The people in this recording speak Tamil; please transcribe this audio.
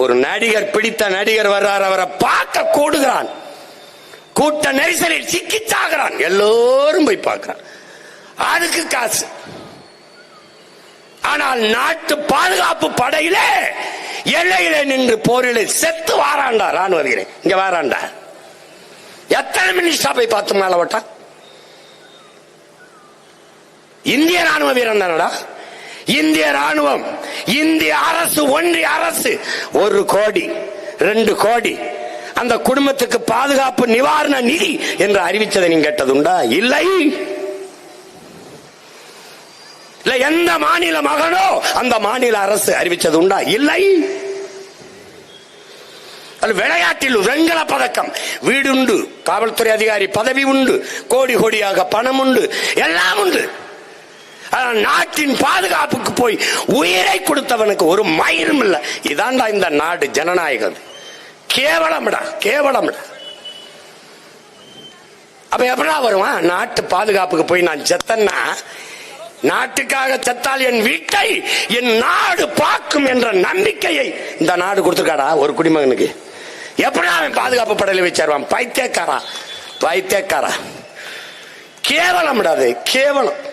ஒரு நடிகர் பிடித்த நடிகர் வர்றார் அவரை பார்க்க கூடுகிறான். கூட்ட நெரிசலில் சிக்கி சாகிறான் எல்லோரும் போய் பார்க்கிறான். அதுக்கு காசு. ஆனால் நாட்டு பாதுகாப்பு படையிலே எல்லையில நின்று போரிலே செத்து வாராண்டா ராணுவ வீரன் இங்க வாராண்டா. எத்தனை மினிஸ்டா போய் பார்த்து மேல ஓட்டான்? இந்திய ராணுவ வீரன் தானடா? இந்திய ராணுவம் இந்திய அரசு ஒன்றிய அரசு ஒரு கோடி ரெண்டு கோடி. அந்த குடும்பத்துக்கு பாதுகாப்பு நிவாரண நிதி என்று அறிவித்ததை நீங்க கேட்டதுண்டா? இல்லை. இல்ல எந்த மாநில மகனோ அந்த மாநில அரசு அறிவிச்சது உண்டா இல்லை. அது விளையாட்டில் வெண்கல பதக்கம். வீடுண்டு காவல்துறை அதிகாரி பதவி உண்டு கோடி கோடியாக பணம் உண்டு எல்லாம் உண்டு. நாட்டின் பாதுகாப்புக்கு போய் உயிரை கொடுத்தவனுக்கு ஒரு மயிரும் இல்லை. இதான்டா இந்த நாடு ஜனநாயகம். கேவலம்டா கேவலம்டா. அப்ப எப்படா வருவான்? நாட்டு பாதுகாப்புக்கு போய் நான் செத்தன்னா நாட்டுக்காக செத்தால் என் வீட்டை என் நாடு பார்க்கும் என்ற நம்பிக்கையை இந்த நாடு கொடுத்துருக்காடா ஒரு குடிமகனுக்கு. எப்படா அவன் பாதுகாப்பு படையில வச்சிருவான் பைத்தியக்காரா? பைத்தியக்காரா? கேவலம் அது கேவலம்.